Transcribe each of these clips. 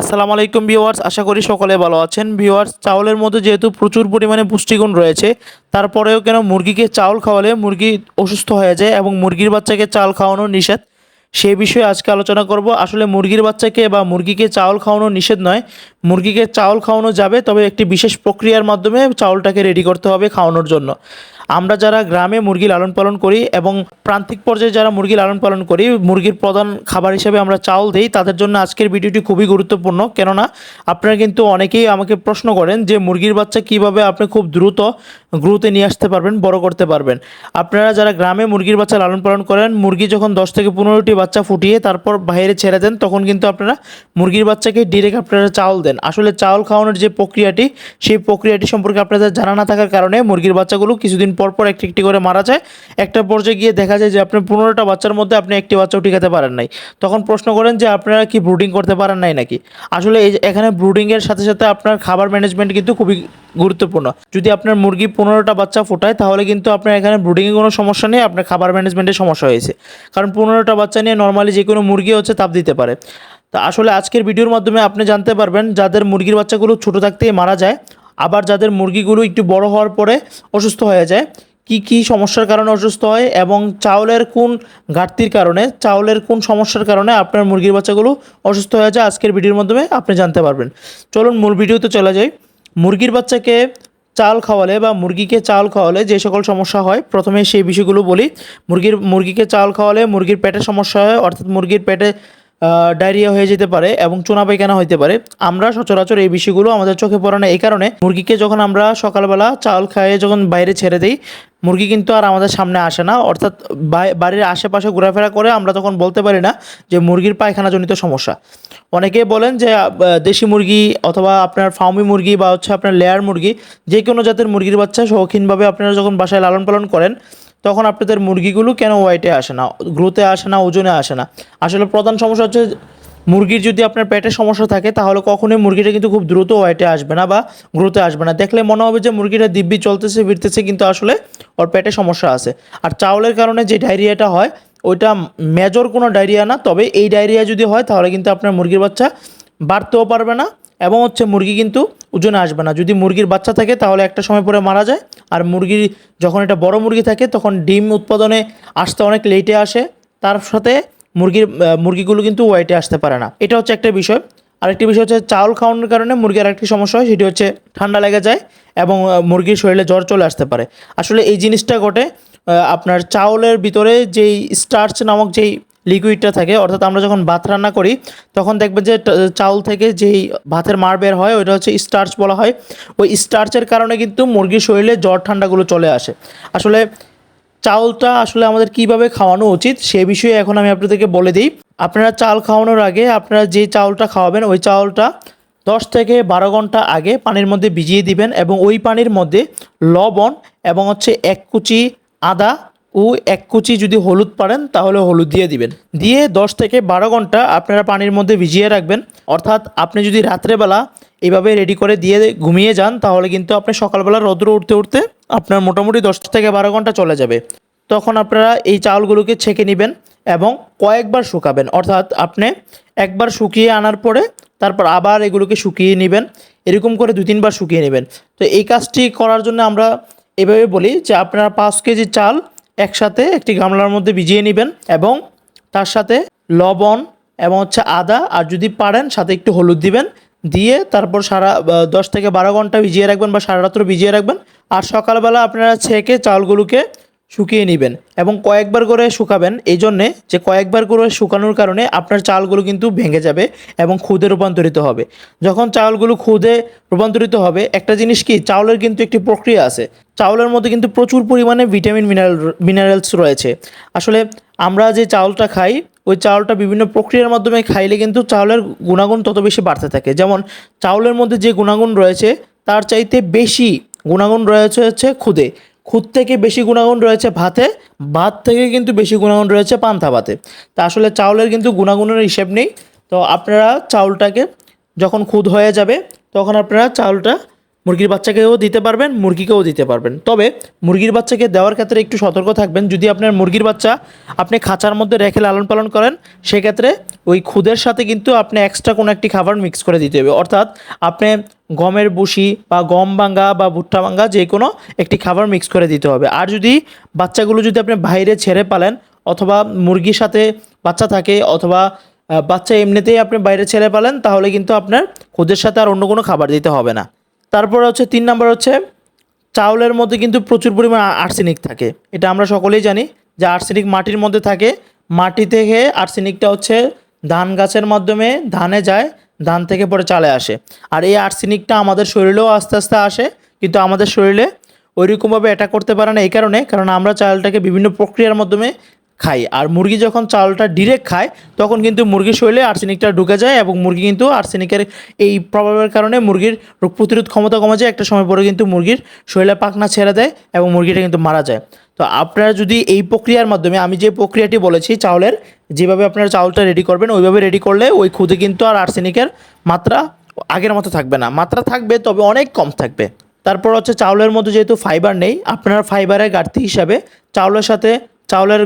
আসসালামু আলাইকুম ভিউয়ার্স, আশা করি সকলে ভালো আছেন। ভিউয়ার্স, চাউলের মধ্যে যেহেতু প্রচুর পরিমাণে পুষ্টিগুণ রয়েছে, তারপরেও কেন মুরগিকে চাউল খাওয়ালে মুরগি অসুস্থ হয়ে যায় এবং মুরগির বাচ্চাকে চাল খাওয়ানো নিষেধ? সেই বিষয়ে আজকে আলোচনা করব। আসলে মুরগির বাচ্চাকে বা মুরগিকে চাউল খাওয়ানো নিষেধ নয়। মুরগিকে চাউল খাওয়ানো যাবে, তবে একটি বিশেষ প্রক্রিয়ার মাধ্যমে চাউলটাকে রেডি করতে হবে খাওয়ানোর জন্য। আমরা যারা গ্রামে মুরগি লালন পালন করি এবং প্রান্তিক পর্যায়ে যারা মুরগি লালন পালন করি, মুরগির প্রধান খাবার হিসেবে আমরা চাউল দিই, তাদের জন্য আজকের ভিডিওটি খুবই গুরুত্বপূর্ণ। কেননা, আপনারা কিন্তু অনেকেই আমাকে প্রশ্ন করেন যে মুরগির বাচ্চা কীভাবে আপনি খুব দ্রুত গ্রুতে নিয়ে আসতে পারবেন, বড় করতে পারবেন। আপনারা যারা গ্রামে মুরগির বাচ্চা লালন পালন করেন, মুরগি যখন দশ থেকে পনেরোটি বাচ্চা ফুটিয়ে তারপর বাইরে ছেড়ে দেন, তখন কিন্তু আপনারা মুরগির বাচ্চাকে ডিরেক্ট আপনারা চাউল দেন। আসলে চাউল খাওয়ানোর যে প্রক্রিয়াটি, সেই প্রক্রিয়াটি সম্পর্কে আপনাদের জানা না থাকার কারণে মুরগির বাচ্চাগুলো কিছুদিন পর পর একটি একটি করে মারা যায়। একটা পর্যায়ে গিয়ে দেখা যায় যে আপনি পনেরোটা বাচ্চার মধ্যে আপনি একটি বাচ্চাও টিকাতে পারেন নাই। তখন প্রশ্ন করেন যে আপনারা কি ব্রুডিং করতে পারেন নাই নাকি? আসলে এখানে ব্রুডিংয়ের সাথে সাথে আপনার খাবার ম্যানেজমেন্ট কিন্তু খুবই গুরুত্বপূর্ণ। যদি আপনার মুরগি পনেরোটা বাচ্চা ফোটায়, তাহলে কিন্তু আপনার এখানে ব্রুডিংয়ে কোনো সমস্যা নেই, আপনার খাবার ম্যানেজমেন্টের সমস্যা হয়েছে। কারণ পনেরোটা বাচ্চা নিয়ে নর্মালি যে কোনো মুরগি হচ্ছে তাপ দিতে পারে। তা আসলে আজকের ভিডিওর মাধ্যমে আপনি জানতে পারবেন, যাদের মুরগির বাচ্চাগুলো ছোটো থাকতেই মারা যায় আবার যাদের মুরগিগুলো একটু বড় হওয়ার পরে অসুস্থ হয়ে যায়, কি কি সমস্যার কারণে অসুস্থ হয় এবং চাউলের কোন ঘাটতির কারণে, চাউলের কোন সমস্যার কারণে আপনার মুরগির বাচ্চাগুলো অসুস্থ হয়ে যায়, আজকের ভিডিওর মাধ্যমে আপনি জানতে পারবেন। চলুন মূল ভিডিওতে চলে যাই। মুরগির বাচ্চাকে চাল খাওয়ালে বা মুরগিকে চাল খাওয়ালে যে সকল সমস্যা হয়, প্রথমে সেই বিষয়গুলো বলি। মুরগির, মুরগিকে চাল খাওয়ালে মুরগির পেটে সমস্যা হয়, অর্থাৎ মুরগির পেটে ডায়রিয়া হয়ে যেতে পারে এবং চুনা পায়খানা হতে পারে। আমরা সচরাচর এই বিষয়গুলো আমাদের চোখে পড়ে না। এই কারণে মুরগিকে যখন আমরা সকালবেলা চাল খাইয়ে যখন বাইরে ছেড়ে দিই, মুরগি কিন্তু আর আমাদের সামনে আসে না। অর্থাৎ বাড়ির আশেপাশে ঘোরাফেরা করে আমরা তখন বলতে পারি না যে মুরগির পায়খানাজনিত সমস্যা। অনেকে বলেন যে দেশি মুরগি অথবা আপনার ফার্মি মুরগি বা হচ্ছে আপনার লেয়ার মুরগি, যে কোনো জাতের মুরগির বাচ্চা শৌখিনভাবে আপনারা যখন বাসায় লালন পালন করেন তখন আপনাদের মুরগিগুলো কেন ওয়াইটে আসে না? গ্রোথে আসে না, ওজনে আসে না? আসলে প্রধান সমস্যা হচ্ছে মুরগির যদি আপনার পেটে সমস্যা থাকে, তাহলে কখনোই মুরগিটা কিন্তু খুব দ্রুত ওয়াইটে আসবে না বা গ্রোথে আসবে না। দেখলে মনে হবে যে মুরগিটা দিব্যি চলতেছে, ফিরতেছে, কিন্তু আসলে ওর পেটে সমস্যা আছে। আর চাউলের কারণে যে ডায়রিয়াটা হয়, ওইটা মেজর কোনো ডায়রিয়া না, তবে এই ডায়রিয়া যদি হয়, তাহলে কিন্তু আপনার মুরগির বাচ্চা বাড়তেও পারবে না এবং হচ্ছে মুরগি কিন্তু ওজনে আসবে না। যদি মুরগির বাচ্চা থাকে, তাহলে একটা সময় পরে মারা যায় আর মুরগির যখন এটা বড় মুরগি থাকে, তখন ডিম উৎপাদনে আসতে অনেক লেটে আসে। তার সাথে মুরগির মুরগিগুলো কিন্তু ওয়াইটে আসতে পারে না। এটা হচ্ছে একটা বিষয়। আরেকটি বিষয় হচ্ছে চাউল খাওয়ানোর কারণে মুরগির আরেকটি সমস্যা হয়, সেটি হচ্ছে ঠান্ডা লেগে যায় এবং মুরগির শরীরে জ্বর চলে আসতে পারে। আসলে এই জিনিসটা ঘটে আপনার চাউলের ভিতরে যেই স্টার্চ নামক যেই লিকুইডটা থাকে, অর্থাৎ আমরা যখন ভাত রান্না করি, তখন দেখবেন যে চাউল থেকে যেই ভাতের মার বের হয়, ওইটা হচ্ছে স্টার্চ বলা হয়। ওই স্টার্চের কারণে কিন্তু মুরগির শরীরে জ্বর ঠান্ডাগুলো চলে আসে। আসলে চাউলটা আসলে আমাদের কীভাবে খাওয়ানো উচিত, সে বিষয়ে এখন আমি আপনাদেরকে বলে দিই। আপনারা চাল খাওয়ানোর আগে আপনারা যে চাউলটা খাওয়াবেন, ওই চাউলটা দশ থেকে বারো ঘণ্টা আগে পানির মধ্যে ভিজিয়ে দিবেন এবং ওই পানির মধ্যে লবণ এবং হচ্ছে এক কুচি আদা ও এক কুচি যদি হলুদ পারেন, তাহলে হলুদ দিয়ে দিবেন। দিয়ে দশ থেকে বারো ঘণ্টা আপনারা পানির মধ্যে ভিজিয়ে রাখবেন। অর্থাৎ আপনি যদি রাত্রেবেলা এইভাবে রেডি করে দিয়ে ঘুমিয়ে যান, তাহলে কিন্তু আপনি সকালবেলা রৌদ্র উঠতে উঠতে আপনার মোটামুটি দশ থেকে বারো ঘণ্টা চলে যাবে। তখন আপনারা এই চাউলগুলোকে ছেঁকে নেবেন এবং কয়েকবার শুকাবেন। অর্থাৎ আপনি একবার শুকিয়ে আনার পরে তারপর আবার এগুলোকে শুকিয়ে নেবেন। এরকম করে দু তিনবার শুকিয়ে নেবেন। তো এই কাজটি করার জন্য আমরা এভাবে বলি যে আপনারা পাঁচ কেজি চাল একসাথে একটি গামলার মধ্যে ভিজিয়ে নেবেন এবং তার সাথে লবণ এবং হচ্ছে আদা, আর যদি পারেন সাথে একটু হলুদ দিবেন। দিয়ে তারপর সারা দশ থেকে বারো ঘণ্টা ভিজিয়ে রাখবেন বা সারা রাত্র ভিজিয়ে রাখবেন। আর সকালবেলা আপনারা ছেঁকে চালগুলোকে শুকিয়ে নেবেন এবং কয়েকবার করে শুকাবেন। এই জন্যে যে কয়েকবার করে শুকানোর কারণে আপনার চালগুলো কিন্তু ভেঙে যাবে এবং খুদে রূপান্তরিত হবে। যখন চাউলগুলো খুদে রূপান্তরিত হবে, একটা জিনিস কি? চাউলের কিন্তু একটি প্রক্রিয়া আছে। চাউলের মধ্যে কিন্তু প্রচুর পরিমাণে ভিটামিন, মিনারেল, মিনারেলস রয়েছে। আসলে আমরা যে চাউলটা খাই, ওই চাউলটা বিভিন্ন প্রক্রিয়ার মাধ্যমে খাইলে কিন্তু চাউলের গুণাগুণ তত বেশি বাড়তে থাকে। যেমন চাউলের মধ্যে যে গুণাগুণ রয়েছে, তার চাইতে বেশি গুণাগুণ রয়েছে হচ্ছে খুদে। খুদ থেকে বেশি গুণাগুণ রয়েছে ভাতে, ভাত থেকে কিন্তু বেশি গুণাগুণ রয়েছে পান্তা ভাতে। তা আসলে চাউলের কিন্তু গুণাগুণের হিসেব নেই। তো আপনারা চাউলটাকে যখন খুদ হয়ে যাবে, তখন আপনারা চাউলটা মুরগির বাচ্চাকেও দিতে পারবেন, মুরগিকেও দিতে পারবেন। তবে মুরগির বাচ্চাকে দেওয়ার ক্ষেত্রে একটু সতর্ক থাকবেন। যদি আপনার মুরগির বাচ্চা আপনি খাঁচার মধ্যে রেখে লালন পালন করেন, সেক্ষেত্রে ওই খুদের সাথে কিন্তু আপনি এক্সট্রা কোনো একটি খাবার মিক্স করে দিতে হবে। অর্থাৎ আপনি গমের বুসি বা গম ভাঙ্গা বা ভুট্টা ভাঙ্গা যে কোনো একটি খাবার মিক্স করে দিতে হবে। আর যদি বাচ্চাগুলো যদি আপনি বাইরে ছেড়ে পালেন অথবা মুরগির সাথে বাচ্চা থাকে অথবা বাচ্চা এমনিতেই আপনি বাইরে ছেড়ে পালেন, তাহলে কিন্তু আপনার খুদের সাথে আর অন্য কোনো খাবার দিতে হবে না। তারপর হচ্ছে তিন নাম্বার হচ্ছে চাউলের মধ্যে কিন্তু প্রচুর পরিমাণ আর্সেনিক থাকে। এটা আমরা সকলেই জানি যে আর্সেনিক মাটির মধ্যে থাকে। মাটি থেকে আর্সেনিকটা হচ্ছে ধান গাছের মাধ্যমে ধানে যায়। ধান থেকে পরে চালে আসে। আর এই আর্সেনিকটা আমাদের শরীরেও আস্তে আস্তে আসে, কিন্তু আমাদের শরীরে ওইরকমভাবে অ্যাটাক করতে পারে না এই কারণে, কারণ আমরা চালটাকে বিভিন্ন প্রক্রিয়ার মাধ্যমে খাই। আর মুরগি যখন চালটা ডিরেক্ট খায়, তখন কিন্তু মুরগির শরীরে আর্সেনিকটা ঢুকে যায় এবং মুরগি কিন্তু আর্সেনিকের এই প্রভাবের কারণে মুরগির রোগ প্রতিরোধ ক্ষমতা কমে যায়। একটা সময় পরে কিন্তু মুরগির শরীরে পাখনা ছেড়ে দেয় এবং মুরগিটা কিন্তু মারা যায়। তো আপনারা যদি এই প্রক্রিয়ার মাধ্যমে, আমি যে প্রক্রিয়াটি বলেছি চাউলের যেভাবে আপনারা চাউলটা রেডি করবেন, ওইভাবে রেডি করলে ওই খুদে কিন্তু আর আর্সেনিকের মাত্রা আগের মতো থাকবে না। মাত্রা থাকবে, তবে অনেক কম থাকবে। তারপর হচ্ছে চাউলের মধ্যে যেহেতু ফাইবার নেই, আপনারা ফাইবারের ঘাটতি হিসাবে চাউলের সাথে চাউলের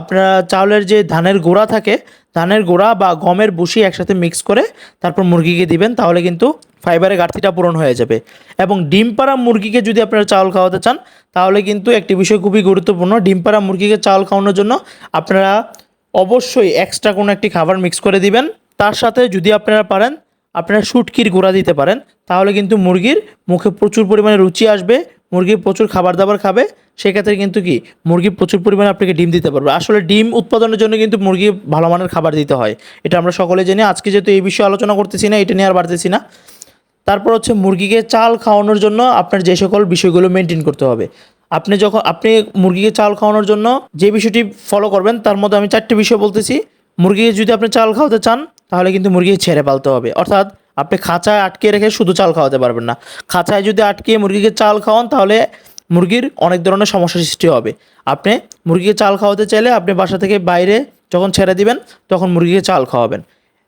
আপনারা চাউলের যে ধানের গোড়া থাকে, ধানের গোড়া বা গমের বুসি একসাথে মিক্স করে তারপর মুরগিকে দিবেন, তাহলে কিন্তু ফাইবারের ঘাটতিটা পূরণ হয়ে যাবে। এবং ডিম পাড়া মুরগিকে যদি আপনারা চাউল খাওয়াতে চান, তাহলে কিন্তু একটি বিষয় খুবই গুরুত্বপূর্ণ ডিম পাড়া মুরগিকে চাউল খাওয়ানোর জন্য আপনারা অবশ্যই এক্সট্রা কোনো একটি খাবার মিক্স করে দিবেন। তার সাথে যদি আপনারা পারেন, আপনারা শুটকির গুঁড়া দিতে পারেন। তাহলে কিন্তু মুরগির মুখে প্রচুর পরিমাণে রুচি আসবে, মুরগি প্রচুর খাবার দাবার খাবে। সেক্ষেত্রে কিন্তু কি, মুরগি প্রচুর পরিমাণে আপনাকে ডিম দিতে পারবে। আসলে ডিম উৎপাদনের জন্য কিন্তু মুরগি ভালো মানের খাবার দিতে হয়। এটা আমরা সকলে জানি। আজকে যেহেতু এই বিষয়ে আলোচনা করতেছি না, এটা নিয়ে আর বাড়তেছি না। তারপর হচ্ছে মুরগিকে চাল খাওয়ানোর জন্য আপনার যে সকল বিষয়গুলো মেনটেন করতে হবে। আপনি যখন, আপনি মুরগিকে চাল খাওয়ানোর জন্য যে বিষয়টি ফলো করবেন, তার মধ্যে আমি চারটি বিষয় বলতেছি। মুরগিকে যদি আপনি চাল খাওয়াতে চান, তাহলে কিন্তু মুরগিকে ছেড়ে পালতে হবে। অর্থাৎ আপনি খাঁচায় আটকে রেখে শুধু চাল খাওয়াতে পারবেন না। খাঁচায় যদি আটকে মুরগিকে চাল খাওয়ান, তাহলে মুরগির অনেক ধরনের সমস্যার সৃষ্টি হবে। আপনি মুরগিকে চাল খাওয়াতে চাইলে আপনি বাসা থেকে বাইরে যখন ছেড়ে দিবেন, তখন মুরগিকে চাল খাওয়াবেন।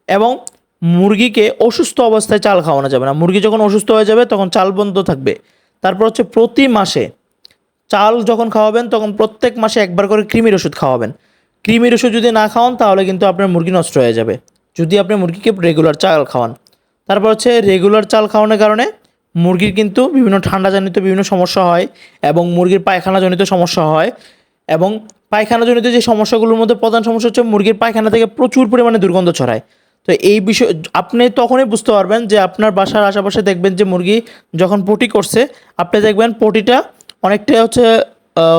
এবং মুরগিকে অসুস্থ অবস্থায় চাল খাওয়ানো যাবে না। মুরগি যখন অসুস্থ হয়ে যাবে, তখন চাল বন্ধ থাকবে। তারপর হচ্ছে প্রতি মাসে চাল যখন খাওয়াবেন, তখন প্রত্যেক মাসে একবার করে কৃমির ওষুধ খাওয়াবেন। কৃমির ওষুধ যদি না খাওয়ান, তাহলে কিন্তু আপনার মুরগি নষ্ট হয়ে যাবে। যদি আপনি মুরগিকে রেগুলার চাল খাওয়ান। তারপর হচ্ছে রেগুলার চাল খাওয়ানোর কারণে মুরগির কিন্তু বিভিন্ন ঠান্ডাজনিত বিভিন্ন সমস্যা হয় এবং মুরগির পায়খানাজনিত সমস্যা হয় এবং পায়খানাজনিত যে সমস্যাগুলোর মধ্যে প্রধান সমস্যা হচ্ছে মুরগির পায়খানা থেকে প্রচুর পরিমাণে দুর্গন্ধ ছড়ায়। তো এই বিষয়, আপনি তখনই বুঝতে পারবেন যে আপনার বাসার আশেপাশে দেখবেন যে মুরগি যখন পটি করছে, আপনি দেখবেন পটিটা অনেকটাই হচ্ছে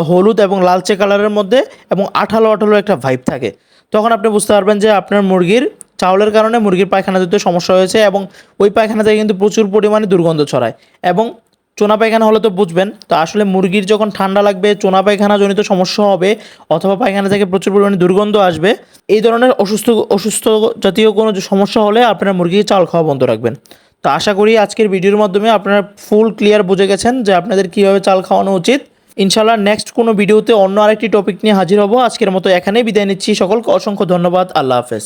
হলুদ এবং লালচে কালারের মধ্যে এবং আঠালো আঠালো একটা ভাইব থাকে। তখন আপনি বুঝতে পারবেন যে আপনার মুরগির চাউলের কারণে মুরগির পায়খানা দিতে সমস্যা হয়েছে এবং ওই পায়খানা থেকে কিন্তু প্রচুর পরিমাণে দুর্গন্ধ ছড়ায় এবং চোনা পায়খানা হলে তো বুঝবেন, তো আসলে মুরগির যখন ঠান্ডা লাগবে, চোনা পায়খানা জনিত সমস্যা হবে অথবা পায়খানা থেকে প্রচুর পরিমাণে দুর্গন্ধ আসবে, এই ধরনের অসুস্থ অসুস্থ জাতীয় কোনো সমস্যা হলে আপনারা মুরগিকে চাল খাওয়া বন্ধ রাখবেন। তো আশা করি আজকের ভিডিওর মাধ্যমে আপনারা ফুল ক্লিয়ার বুঝে গেছেন যে আপনাদের কীভাবে চাল খাওয়ানো উচিত। ইনশাল্লাহ নেক্সট কোনো ভিডিওতে অন্য আরেকটি টপিক নিয়ে হাজির হব। আজকের মতো এখানেই বিদায় নিচ্ছি। সকলকে অসংখ্য ধন্যবাদ। আল্লাহ হাফেজ।